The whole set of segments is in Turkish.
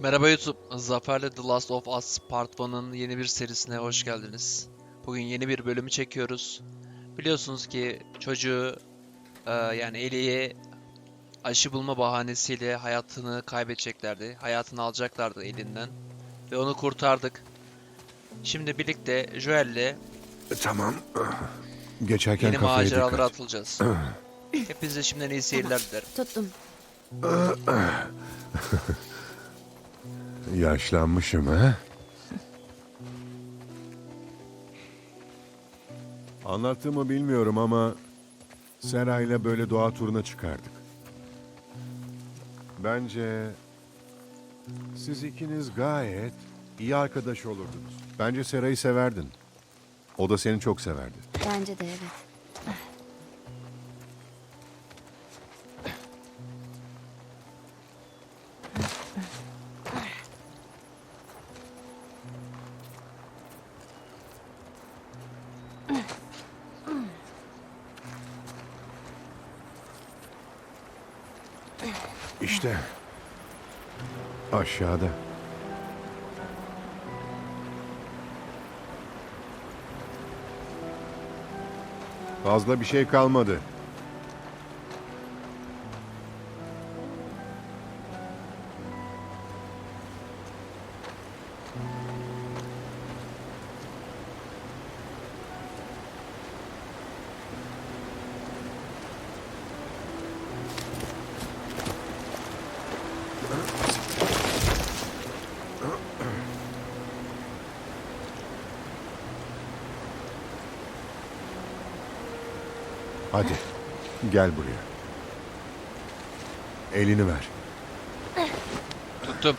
Merhaba YouTube, Zafer'le The Last of Us Part 1'ın yeni bir serisine hoş geldiniz. Bugün yeni bir bölümü çekiyoruz. Biliyorsunuz ki çocuğu e, yani Ellie'ye aşı bulma bahanesiyle hayatını kaybedeceklerdi. Hayatını alacaklardı elinden. Ve onu kurtardık. Şimdi birlikte Joel'le Tamam. Geçerken yeni kafaya maceralara dikkat. atılacağız. Hepinize şimdiden iyi seyirler dilerim. Tuttum. Yaşlanmışım ha? Anlattığımı bilmiyorum ama Seray'la böyle doğa turuna çıkardık. Bence siz ikiniz gayet iyi arkadaş olurdunuz. Bence Seray'ı severdin. O da seni çok severdi. Bence de evet. İşte aşağıda. Fazla bir şey kalmadı. Hadi gel buraya. Elini ver. Tuttum.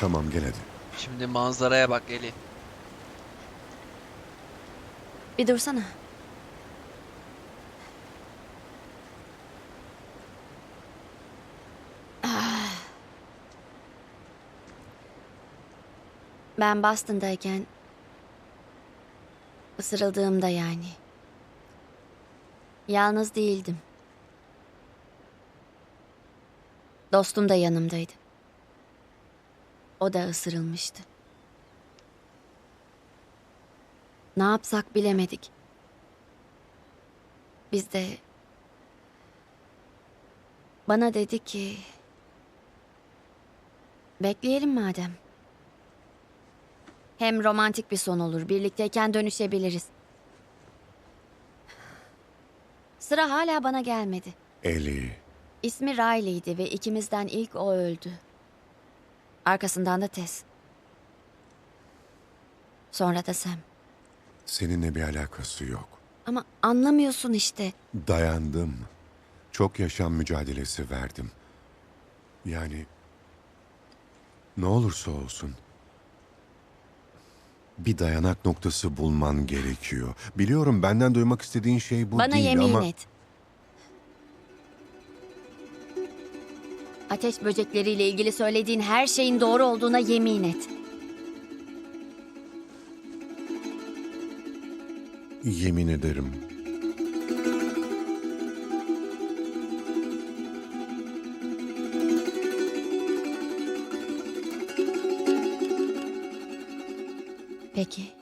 Tamam gel hadi. Şimdi manzaraya bak Eli. Bir dursana. Ah. Ben Boston'dayken ısırıldığımda yani. Yalnız değildim. Dostum da yanımdaydı. O da ısırılmıştı. Ne yapsak bilemedik. Biz de bana dedi ki bekleyelim madem. Hem romantik bir son olur. Birlikteyken dönüşebiliriz. Sıra hala bana gelmedi. Eli. İsmi Riley'di ve ikimizden ilk o öldü. Arkasından da Tess. Sonra da Sam. Seninle bir alakası yok. Ama anlamıyorsun işte. Dayandım. Çok yaşam mücadelesi verdim. Yani ne olursa olsun bir dayanak noktası bulman gerekiyor. Biliyorum benden duymak istediğin şey bu Bana değil yemin ama et. Ateş böcekleriyle ilgili söylediğin her şeyin doğru olduğuna yemin et. yemin ederim Peki.